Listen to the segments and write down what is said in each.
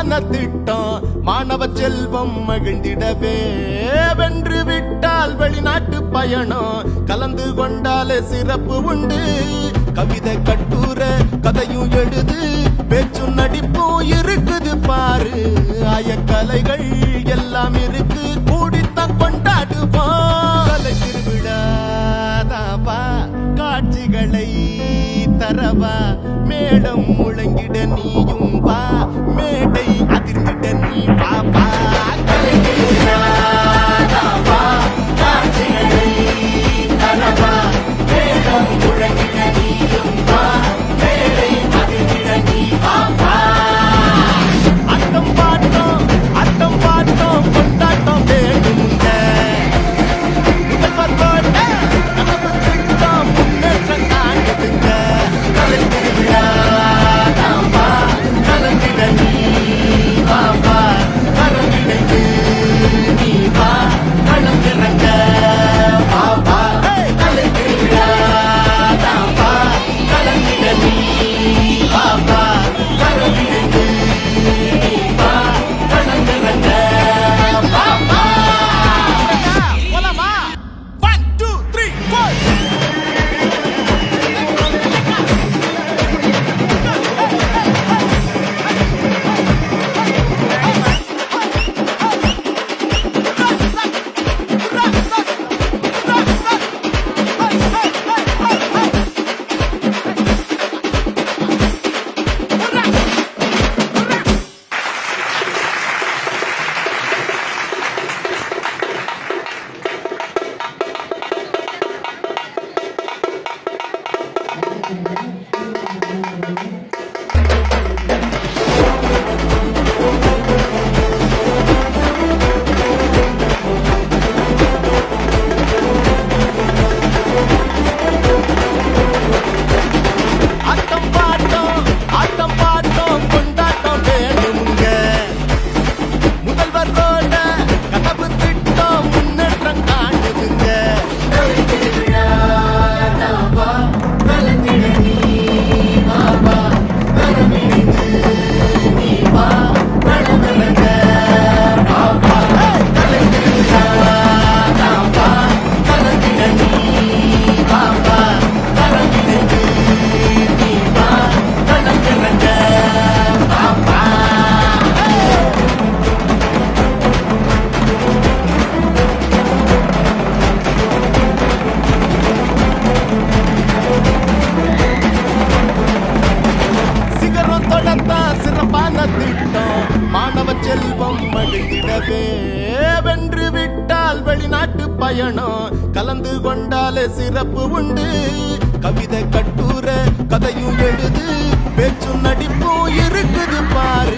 சிறப்பான திட்டம் மாணவ செல்வம் மகிழ்ந்திடவே. வென்று விட்டால் வெளிநாட்டு பயணம் கலந்து கொண்டாலே சிறப்பு உண்டு. கவிதை கட்டுர கதையும் எழுது பேச்சும் நடிப்பும் இருக்குது பாரு. ஆயக்கலைகள் எல்லாம் இருக்கு கூடித்தான் கொண்டாடுவோம். கலை திருவிழாதாவா காட்சிகளை தரவா? மேடம் முழங்கிட நீயும் வா. மேடை அதிர்ந்திட நீ வா சிகரம் சிறப்பான திட்டம். மாணவ செல்வம் மகிழ்ந்திடவே. வென்று விட்டால் வெளிநாட்டு பயணம். கலந்து கொண்டாலே சிறப்பு உண்டு. கவிதை கட்டுர கதையும் எழுது. பேச்சும் நடிப்பும் இருக்குது பாரு.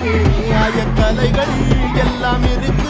ஆய கலைகள் எல்லாம் இருக்கு.